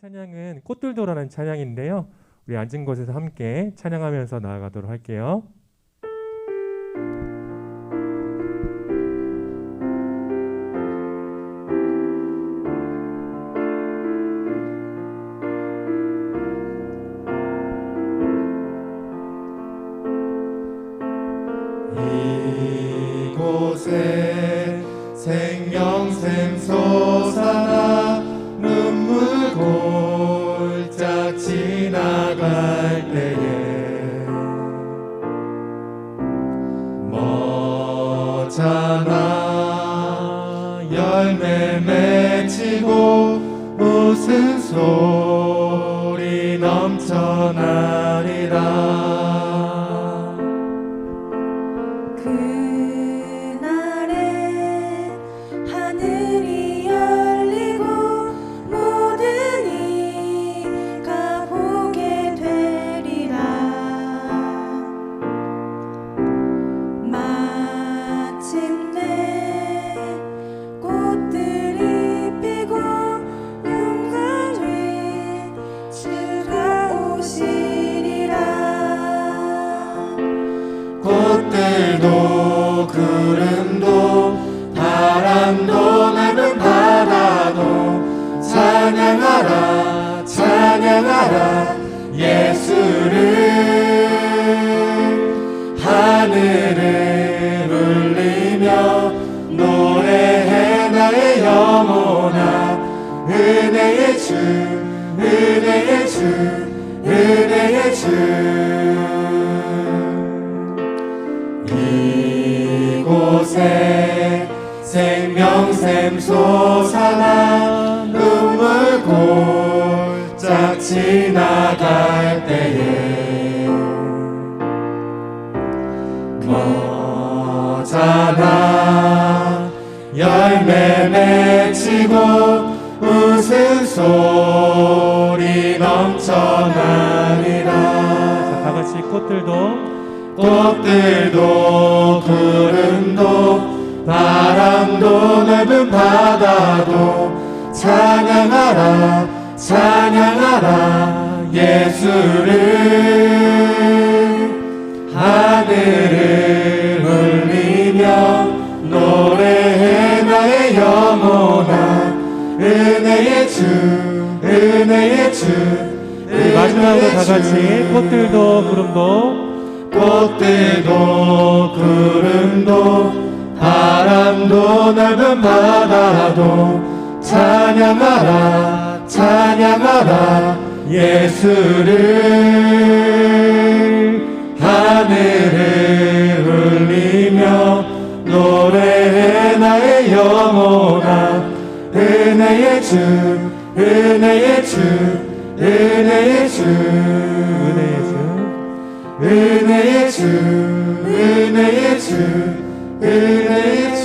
찬양은 꽃들도라는 찬양인데요. 우리 앉은 곳에서 함께 찬양하면서 나아가도록 할게요. 이곳에 생명샘 솟아나 열매 맺히고 웃음 소리 넘쳐나리라. 그 찬양하라 예수를 하늘을 울리며 노래해 나의 영혼아. 은혜의 주 은혜의 주 은혜의 주. 이곳에 생명샘 솟아나 지나갈 때에 멋잖아 열매 맺히고 웃음 소리 넘쳐나리라. 자, 다 같이 꽃들도 꽃들도 구름도 바람도 넓은 바다도 찬양하라 찬양 하라 예수를 하늘을 울리며 노래해 나의 영혼아 은혜의 주 은혜의 주 우리 마지막으로 다 같이 주. 꽃들도 구름도 꽃들도 구름도 바람도 넓은 바다도 찬양하라 찬양하라 예수를 하늘을 울리며 노래해 나의 영혼아. 은혜의 주 은혜의 주 은혜의 주 은혜의 주 은혜의 주 은혜의 주 은혜의